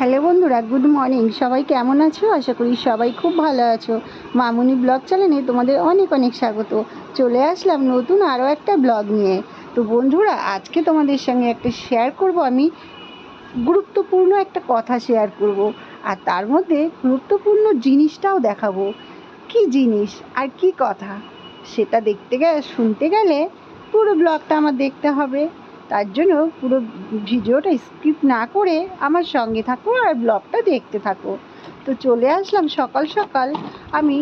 Hello বন্ধুরা, good morning. সবাই কেমন আছো? আশা করি সবাই খুব ভালো আছো। মামুনি ব্লগ চ্যানেলে তোমাদের অনেক অনেক স্বাগত। চলে আসলাম নতুন আরও একটা ব্লগ নিয়ে। তো বন্ধুরা, আজকে তোমাদের সঙ্গে একটা শেয়ার করব আমি। গুরুত্বপূর্ণ একটা কথা শেয়ার করব। আর তার মধ্যে গুরুত্বপূর্ণ জিনিসটাও দেখাবো। কি জিনিস আর কি কথা? সেটা দেখতে গেলে শুনতে গেলে পুরো ব্লগটা আমার দেখতে হবে। তার জন্য পুরো ভিডিওটা স্কিপ না করে আমার সঙ্গে থাকো আর ব্লগটা দেখতে থাকো। তো চলে আসলাম সকাল সকাল। আমি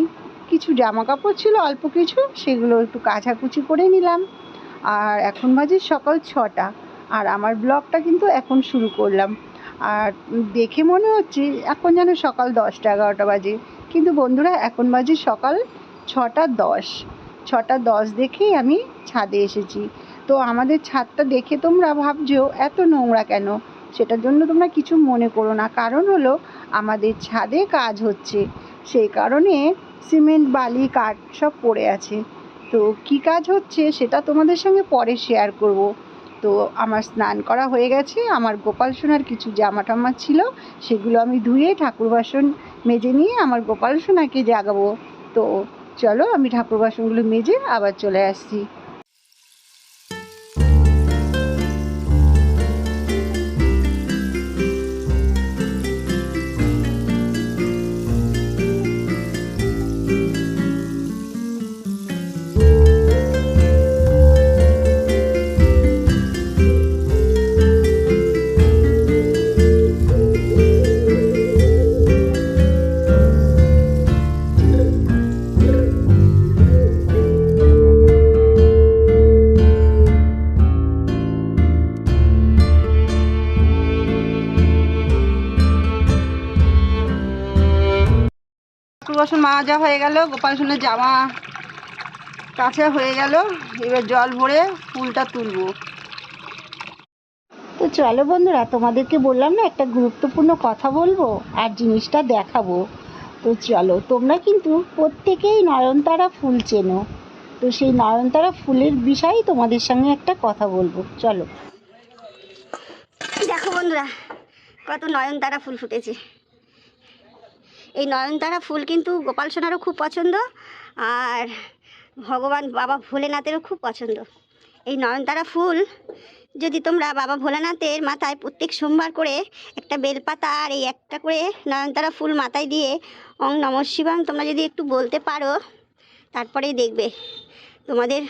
কিছু জামা কাপড় ছিল, অল্প কিছু, সেগুলো একটু কাচাকুচি করে নিলাম। আর এখন বাজে সকাল ছটা, আর আমার ব্লগটা কিন্তু এখন শুরু করলাম। আর দেখে মনে হচ্ছে এখন যেন সকাল দশটা, এগারোটা বাজে। কিন্তু বন্ধুরা, এখন বাজে সকাল ছটা দশ। ছটা দশ দেখেই আমি ছাদে এসেছি। তো আমাদের ছাদটা দেখে তোমরা ভাবছ, এত নোংরা কেন? সেটার জন্য তোমরা কিছু মনে করো না। কারণ হলো, আমাদের ছাদে কাজ হচ্ছে। সেই কারণে সিমেন্ট, বালি, কাঠ সব পড়ে আছে। তো কি কাজ হচ্ছে সেটা তোমাদের সঙ্গে পরে শেয়ার করব। তো আমার স্নান করা হয়ে গেছে। আমার গোপাল সোনার কিছু জামা টামা ছিল, সেগুলো আমি ধুয়ে ঠাকুর বাসন মেজে নিয়ে আমার গোপাল সোনাকে জাগাবো। তো চলো, আমি ঠাকুর বাসনগুলো মেজে আবার চলে আসছি। বাসন মাজা হয়ে গেল, গোপাল সোনার জামা কাছে হয়ে গেল। এবার জল ভরে ফুলটা তুলবো। তো চলো বন্ধুরা, তোমাদেরকে বললাম না, একটা গুরুত্বপূর্ণ কথা বলব আর জিনিসটা দেখাবো। তো চলো, তোমরা কিন্তু প্রত্যেকেই নয়নতারা ফুল চেনো। তো সেই নয়নতারা ফুলের বিষয়ে তোমাদের সঙ্গে একটা কথা বলব। চলো। দেখো বন্ধুরা, কত নয়নতারা ফুল ফুটেছে। এই নয়নতারা ফুল কিন্তু গোপাল সোনারও খুব পছন্দ আর ভগবান বাবা ভোলেনাথেরও খুব পছন্দ। এই নয়নতারা ফুল যদি তোমরা বাবা ভোলেনাথের মাথায় প্রত্যেক সোমবার করে একটা বেলপাতা আর এই একটা করে নয়নতারা ফুল মাথায় দিয়ে অং নম শিবাং তোমরা যদি একটু বলতে পারো, তারপরেই দেখবে। তোমাদের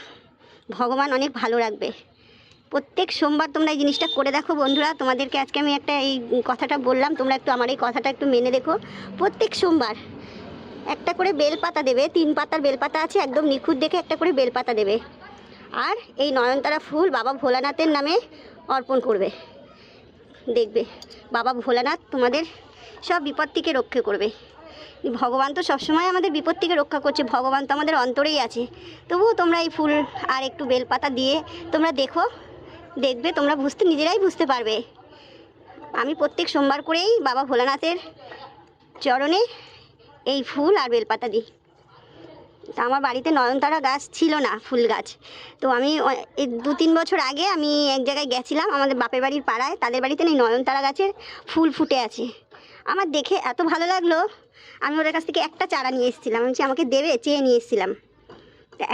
ভগবান অনেক ভালো রাখবে। প্রত্যেক সোমবার তোমরা এই জিনিসটা করে দেখো বন্ধুরা। তোমাদেরকে আজকে আমি একটা এই কথাটা বললাম, তোমরা একটু আমার এই কথাটা একটু মেনে দেখো। প্রত্যেক সোমবার একটা করে বেলপাতা দেবে, তিন পাতার বেলপাতা আছে, একদম নিখুঁত দেখে একটা করে বেলপাতা দেবে। আর এই নয়নতারা ফুল বাবা ভোলানাথের নামে অর্পণ করবে। দেখবে, বাবা ভোলানাথ তোমাদের সব বিপদ থেকে রক্ষা করবে। ভগবান তো সবসময় আমাদের বিপদ থেকে রক্ষা করছে, ভগবান তো আমাদের অন্তরেই আছে। তবুও তোমরা এই ফুল আর একটু বেলপাতা দিয়ে তোমরা দেখো দেখবে তোমরা বুঝতে, নিজেরাই বুঝতে পারবে। আমি প্রত্যেক সোমবার করেই বাবা ভোলানাথের চরণে এই ফুল আর বেলপাতা দিই। তা আমার বাড়িতে নয়নতারা গাছ ছিল না, ফুল গাছ। তো আমি এই দু তিন বছর আগে আমি এক জায়গায় গেছিলাম আমাদের বাপের বাড়ির পাড়ায়, তাদের বাড়িতে না এই নয়নতারা গাছের ফুল ফুটে আছে। আমার দেখে এত ভালো লাগল, আমি ওদের কাছ থেকে একটা চারা নিয়ে এসেছিলাম, আমি আমাকে দেবে? চেয়ে নিয়ে এসেছিলাম।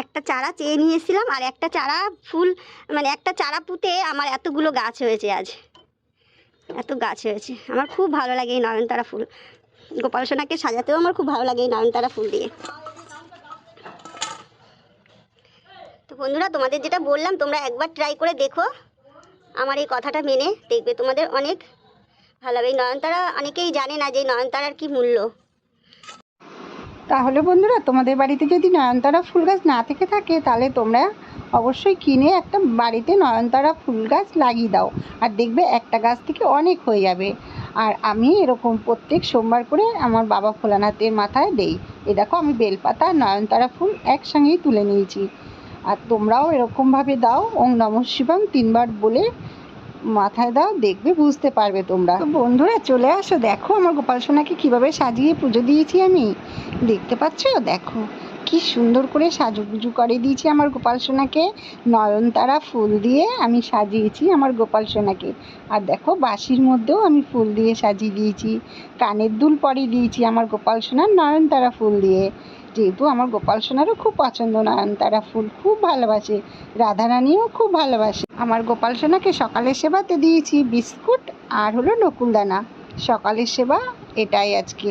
একটা চারা চেয়ে নিয়ে এসেছিলাম আর একটা চারা ফুল মানে একটা চারা পুঁতে আমার এতগুলো গাছ হয়েছে আজ। এত গাছ হয়েছে। আমার খুব ভালো লাগে এই নয়নতারা ফুল। গোপাল সোনাকে সাজাতেও আমার খুব ভালো লাগে এই নয়নতারা ফুল দিয়ে। তো বন্ধুরা, তোমাদের যেটা বললাম, তোমরা একবার ট্রাই করে দেখো। আমার এই কথাটা মেনে দেখবে তোমাদের অনেক ভালো হবে এই নয়নতারা অনেকেই জানে না যে নয়নতারার কি মূল্য। তাহলে বন্ধুরা, তোমাদের বাড়িতে যদি নয়নতারা ফুল গাছ না থেকে থাকে, তাহলে তোমরা অবশ্যই কিনে একটা বাড়িতে নয়নতারা ফুল গাছ লাগিয়ে দাও। আর দেখবে একটা গাছ থেকে অনেক হয়ে যাবে। আর আমি এরকম প্রত্যেক সোমবার করে আমার বাবা ভোলানাথের মাথায় দেই। এ দেখো, আমি বেলপাতা, নয়নতারা ফুল একসঙ্গেই তুলে নিয়েছি। আর তোমরাও এরকমভাবে দাও। ওং নম শিবং তিনবার বলে মাথায় দাও, দেখবে, বুঝতে পারবে তোমরা। তো বন্ধুরা, চলে আসো, দেখো আমার গোপাল সোনাকে কীভাবে সাজিয়ে পুজো দিয়েছি আমি। দেখতে পাচ্ছ? দেখো, কি সুন্দর করে সাজুগুজু করে দিয়েছি আমার গোপাল সোনাকে। নয়নতারা ফুল দিয়ে আমি সাজিয়েছি আমার গোপাল সোনাকে। আর দেখো, বাঁশির মধ্যেও আমি ফুল দিয়ে সাজিয়ে দিয়েছি। কানের দুল পরিয়ে দিয়েছি আমার গোপাল সোনার নয়নতারা ফুল দিয়ে। যেহেতু আমার গোপাল সোনারও খুব পছন্দ, নয়নতারা ফুল খুব ভালোবাসে, রাধারানীও খুব ভালোবাসে। আমার গোপাল সোনাকে সকালের সেবাতে দিয়েছি বিস্কুট আর হলো নকুলদানা সকালের সেবা এটাই আজকে।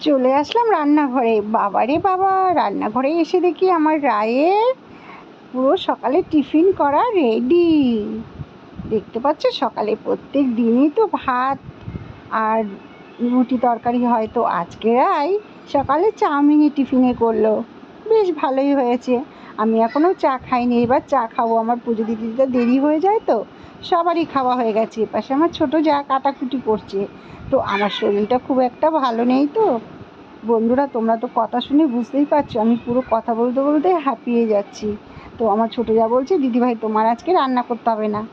চলে আসলাম রান্নাঘরে। বাবারে বাবা, রান্নাঘরে এসে দেখি আমার রায়ের পুরো সকালে টিফিন করা রেডি দেখতে পাচ্ছ সকালে প্রত্যেক দিনই তো ভাত আর রুটি তরকারি হয়তো আজকে রায় সকালে চাউমিনই টিফিনে করল। বেশ ভালোই হয়েছে। আমি এখনও চা খাইনি, এবার চা খাব। আমার পুজো দিতে দিতে দেরি হয়ে যায় তো, সবারই খাওয়া হয়ে গেছে। পাশে আমার ছোটো যা কাটাকুটি করছে। তো আমার শরীরটা খুব একটা ভালো নেই তো। বন্ধুরা, তোমরা তো কথা শুনে বুঝতেই পারছ, আমি পুরো কথা বলতে বলতে হাঁপিয়ে যাচ্ছি। তো আমার ছোটো যা বলছে, দিদিভাই, তোমার আজকে রান্না করতে হবে না।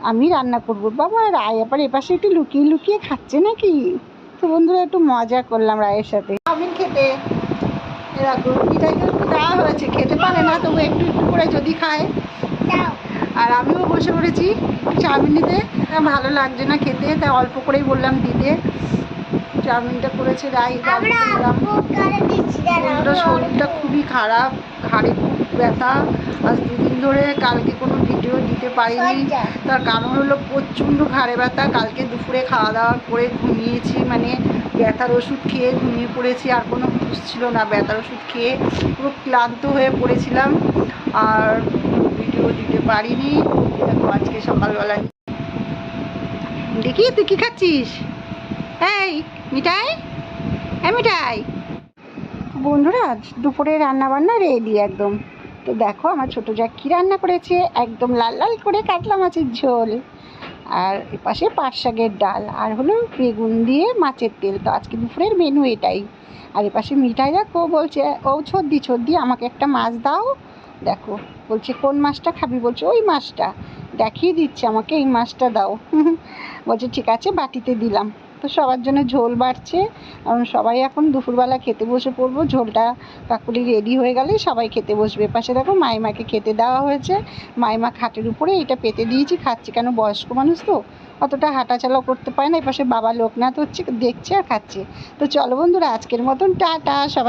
আমি রান্না করব। বাবা রায় আবার এপাশে একটু লুকিয়ে লুকিয়ে খাচ্ছে নাকি? তো বন্ধুরা, একটু মজা করলাম রায়ের সাথে। এরকম মিঠাইকে একটু দেওয়া হয়েছে খেতে পারে না তবু একটু একটু করে যদি খায়। আর আমিও বসে পড়েছি চাউমিন নিতে ভালো লাগছে না খেতে তাই অল্প করেই বললাম দিতে। চাউমিনটা করেছে রাই শরীরটা খুবই খারাপ ঘাড়ে খুব ব্যথা। আজ দুদিন ধরে কালকে কোনো ভিডিও দিতে পারিনি। তার কারণ হলো প্রচণ্ড ঘাড়ে ব্যথা। কালকে দুপুরে খাওয়া দাওয়া করে ঘুমিয়েছি মানে ব্যথার ওষুধ খেয়ে ঘুমিয়ে পড়েছি, আর কোনো হুঁশ ছিল না। ব্যথার ওষুধ খেয়ে পুরো ক্লান্ত হয়ে পড়েছিলাম, আর ভিডিও দিতে পারিনি। দেখো আজকে সকালবেলা দেখি, তুই কী খাচ্ছিস? এই, মিঠাই? হ্যাঁ মিঠাই। বন্ধুরা দুপুরে রান্না বান্না রেডি একদম। তো দেখো, আমার ছোটো যা কী রান্না করেছে? একদম লাল লাল করে কাতলা মাছের ঝোল। আর এপাশে পাট শাকের ডাল আর হলো বেগুন দিয়ে মাছের তেল। তো আজকে দুপুরের মেনু এটাই। আর এপাশে মিঠাই দেখো, বলছে, ও ছদ্দি ছদ্দি, আমাকে একটা মাছ দাও। দেখো, বলছে, কোন মাছটা খাবি? বলছে, ওই মাছটা। দেখিয়ে দিচ্ছে আমাকে, এই মাছটা দাও। বলছে, ঠিক আছে, বাটিতে দিলাম। তো সবার জন্য ঝোল বাড়ছে। কারণ সবাই এখন দুপুরবেলা খেতে বসে পড়ব, ঝোলটা কাকুলি রেডি হয়ে গেলে সবাই খেতে বসবে। পাশে দেখো মাইমাকে খেতে দেওয়া হয়েছে। মাইমা খাটের উপরে এটা পেতে দিয়েছি, খাচ্ছে কেন বয়স্ক মানুষ তো, অতটা হাঁটাচলা করতে পারে না। এপাশে বাবা লোকনাথ হচ্ছে, দেখছে আর খাচ্ছে। তো চলো বন্ধুরা, আজকের মতন টাটা, সবাই